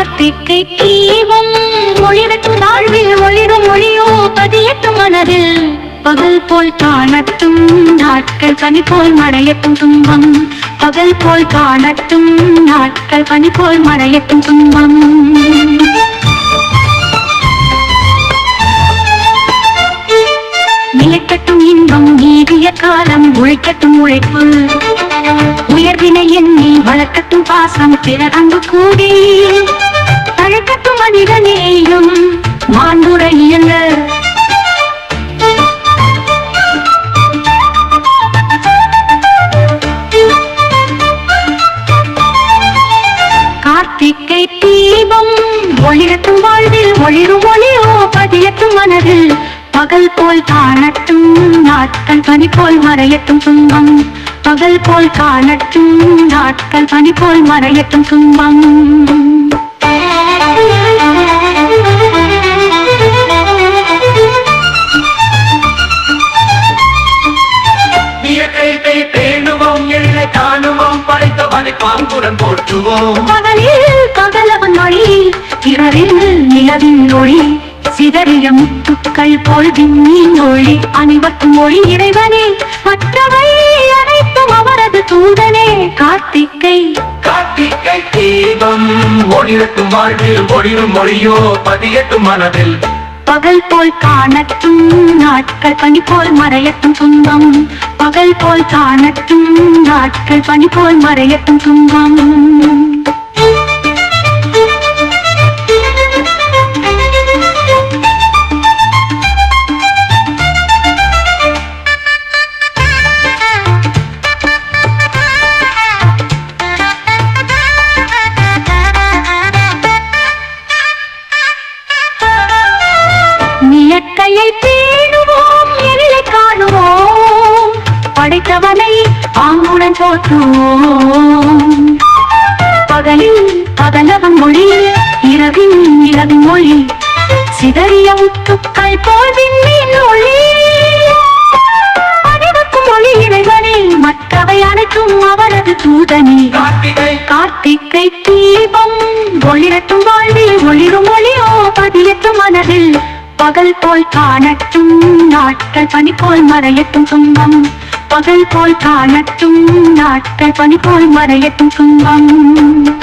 கார்த்திகை தீபம் ஒளிரட்டும் வாழ்வில் ஒளிரும் ஒளியோ பதியட்டும் மனதில். பகல் போல் காணட்டும் நாட்கள் பனி போல் மழையட்டும் துன்பம். பகல் போல் காணட்டும் நாட்கள் பனி போல் மழையட்டும் துன்பம். நிலைக்கட்டும் இன்பம் நீடிய காலம் உழைக்கட்டும் உழைப்பு. உயர்வினை எண்ணி வளர்க்கட்டும் பாசம் பிறர் அங்கு கூடி. கார்த்திகை தீபம். ஒளிரட்டும் வாழ்வில் ஒளிரும் ஒளியோ பதியத்தும் மனதில். பகல் போல் காணட்டும் நாட்கள் பனி போல் மறையட்டும் துன்பம். பகல் போல் காணட்டும் நாட்கள் பனி போல் மறையட்டும் துன்பம். படைத்தவனை பாங்குடன் போற்றுவோம். பகலில் பகலவன் ஒளி இரவில் நிலவின் ஒளி சிதறிய முத்துக்கள் போல் விண்ணின் ஒளி. அனைவருக்கும் ஒளி இறைவனே மற்றவை அனைத்தும் அவரது தூதனே. கார்த்திகை. கார்த்திகை தீபம் ஒளிரட்டும் வாழ்வில் ஒளிரும் மொழியோ பதியட்டும் மனதில். பகல் போல் காணட்டும் நாட்கள் பனி போல் மறையட்டும் துன்பம். பகல் போல் காணட்டும் நாட்கள் பனி போல் மறையட்டும் துன்பம். இயற்கையை பேணுவோம் எல்லை காணுவோம். படைத்தவனை ஆங்குடன் போற்றுவோம் பகலில் பகலவன் மொழி இரவின் இரவின் மொழி. சிதறிய முத்துக்கள் போல் விண்ணின் ஒளி. அனைவருக்கும் ஒளி இறைவனில் மற்றவை அனைத்தும் அவரது தூதனே. கார்த்திகை. கார்த்திகை தீபம் ஒளிரட்டும் வாழ்வில் ஒளிரும் ஒளியோ பதியட்டும் மனதில். பகல் போல் காணட்டும் நாட்கள் பனி போல் மறையட்டும் துன்பம். பகல் போல் காணட்டும் நாட்கள் பனி போல் மறையட்டும் துன்பம்.